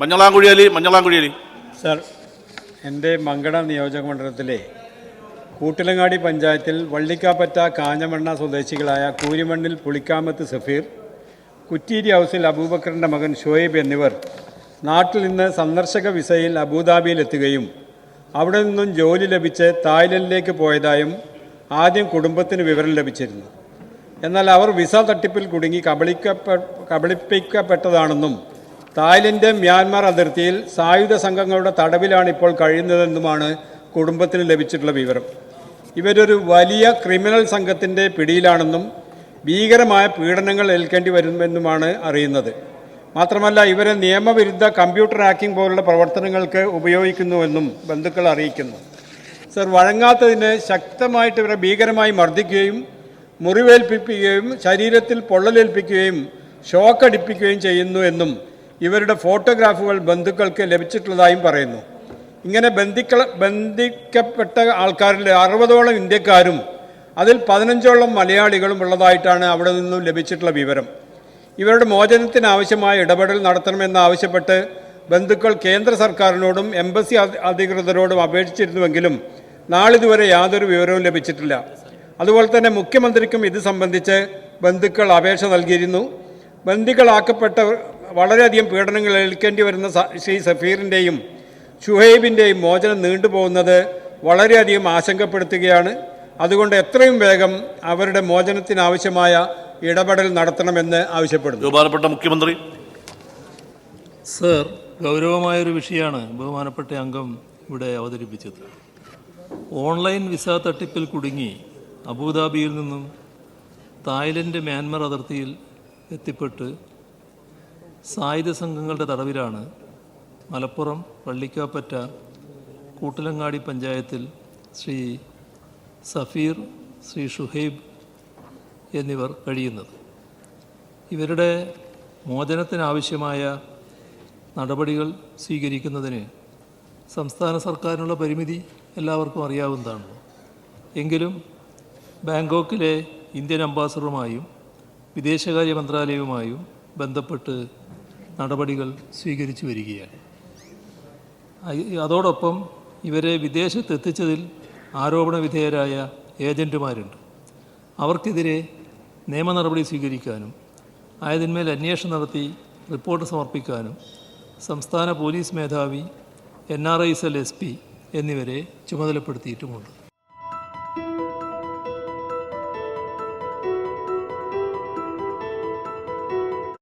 Manjalamkuzhi Ali Manjalamkuzhi Ali sir എന്റെ മങ്കട നിയോജക മണ്ഡലത്തിലെ കൂട്ടിലങ്ങാടി പഞ്ചായത്തിൽ വള്ളിക്കാപ്പറ്റ കാഞ്ഞമണ്ണ സ്വദേശികളായ കൂരിമണ്ണിൽ പുളിക്കാമത്ത് സഫീർ കുറ്റീരി ഹൗസിൽ അബൂബക്കറിന്റെ മകൻ ഷുഹൈബ് എന്നിവർ നാട്ടിൽ നിന്ന് സന്ദർശക വിസയിൽ അബുദാബിയിലെത്തുകയും അവിടെ നിന്നും ജോലി ലഭിച്ച് തായ്ലൻഡിലേക്ക് പോയതായും ആദ്യം കുടുംബത്തിന് വിവരം ലഭിച്ചിരുന്നു. എന്നാൽ അവർ വിസ തട്ടിപ്പിൽ കുടുങ്ങി കബളിക്കപ്പെ കബളിപ്പിക്കപ്പെട്ടതാണെന്നും തായ്ലൻഡ് മ്യാൻമാർ അതിർത്തിയിൽ സായുധ സംഘങ്ങളുടെ തടവിലാണ് ഇപ്പോൾ കഴിയുന്നതെന്നുമാണ് കുടുംബത്തിന് ലഭിച്ചിട്ടുള്ള വിവരം. ഇവരൊരു വലിയ ക്രിമിനൽ സംഘത്തിന്റെ പിടിയിലാണെന്നും ഭീകരമായ പീഡനങ്ങൾ ഏൽക്കേണ്ടി വരുമെന്നുമാണ് അറിയുന്നത്. മാത്രമല്ല ഇവരെ നിയമവിരുദ്ധ കമ്പ്യൂട്ടർ ഹാക്കിംഗ് പോലുള്ള പ്രവർത്തനങ്ങൾക്ക് ഉപയോഗിക്കുന്നുവെന്നും ബന്ധുക്കൾ അറിയിക്കുന്നു. സർ വഴങ്ങാത്തതിന് ശക്തമായിട്ട് ഇവരെ ഭീകരമായി മർദ്ദിക്കുകയും മുറിവേൽപ്പിക്കുകയും ശരീരത്തിൽ പൊള്ളലേൽപ്പിക്കുകയും ഷോക്കടിപ്പിക്കുകയും ചെയ്യുന്നു എന്നും ഇവരുടെ ഫോട്ടോഗ്രാഫുകൾ ബന്ധുക്കൾക്ക് ലഭിച്ചിട്ടുള്ളതായും പറയുന്നു. ഇങ്ങനെ ബന്ധിക്ക ബന്ധിക്കപ്പെട്ട ആൾക്കാരിൽ അറുപതോളം ഇന്ത്യക്കാരും അതിൽ പതിനഞ്ചോളം മലയാളികളും ഉള്ളതായിട്ടാണ് അവിടെ നിന്നും ലഭിച്ചിട്ടുള്ള വിവരം. ഇവരുടെ മോചനത്തിനാവശ്യമായ ഇടപെടൽ നടത്തണമെന്നാവശ്യപ്പെട്ട് ബന്ധുക്കൾ കേന്ദ്ര സർക്കാരിനോടും എംബസി അധികൃതരോടും അപേക്ഷിച്ചിരുന്നുവെങ്കിലും നാളിതുവരെ യാതൊരു വിവരവും ലഭിച്ചിട്ടില്ല. അതുപോലെ തന്നെ മുഖ്യമന്ത്രിക്കും ഇത് സംബന്ധിച്ച് ബന്ധുക്കൾ അപേക്ഷ നൽകിയിരുന്നു. ബന്ദികളാക്കപ്പെട്ട വളരെയധികം പീഡനങ്ങൾ ഏൽക്കേണ്ടി വരുന്ന ശ്രീ സഫീറിന്റെയും ഷുഹൈബിന്റെയും മോചനം നീണ്ടുപോകുന്നത് വളരെയധികം ആശങ്കപ്പെടുത്തുകയാണ്. അതുകൊണ്ട് എത്രയും വേഗം അവരുടെ മോചനത്തിനാവശ്യമായ ഇടപെടൽ നടത്തണമെന്ന് ആവശ്യപ്പെടുന്നു. ബഹുമാനപ്പെട്ട മുഖ്യമന്ത്രി. സർ ഗൗരവമായൊരു വിഷയമാണ് ബഹുമാനപ്പെട്ട അംഗം ഇവിടെ അവതരിപ്പിച്ചത്. ഓൺലൈൻ വിസ തട്ടിപ്പിൽ കുടുങ്ങി അബുദാബിയിൽ നിന്നും തായ്ലൻഡ് മ്യാൻമർ അതിർത്തിയിൽ എത്തിപ്പെട്ട് സായുധ സംഘങ്ങളുടെ തടവിലാണ് മലപ്പുറം പള്ളിക്കാപ്പറ്റ കൂട്ടിലങ്ങാടി പഞ്ചായത്തിൽ ശ്രീ സഫീർ ശ്രീ ഷുഹൈബ് എന്നിവർ കഴിയുന്നത്. ഇവരുടെ മോചനത്തിനാവശ്യമായ നടപടികൾ സ്വീകരിക്കുന്നതിന് സംസ്ഥാന സർക്കാരിനുള്ള പരിമിതി എല്ലാവർക്കും അറിയാവുന്നതാണ്. എങ്കിലും ബാങ്കോക്കിലെ ഇന്ത്യൻ അംബാസഡറുമായും വിദേശകാര്യ മന്ത്രാലയവുമായും ബന്ധപ്പെട്ട് നടപടികൾ സ്വീകരിച്ചു വരികയാണ്. അതോടൊപ്പം ഇവരെ വിദേശത്ത് എത്തിച്ചതിൽ ആരോപണ വിധേയരായ ഏജന്റുമാരുണ്ട് അവർക്കെതിരെ നിയമ നടപടി സ്വീകരിക്കാനും ആയതിന്മേൽ അന്വേഷണം നടത്തി റിപ്പോർട്ട് സമർപ്പിക്കാനും സംസ്ഥാന പോലീസ് മേധാവി N R I S L S P എന്നിവരെ ചുമതലപ്പെടുത്തിയിട്ടുമുണ്ട്.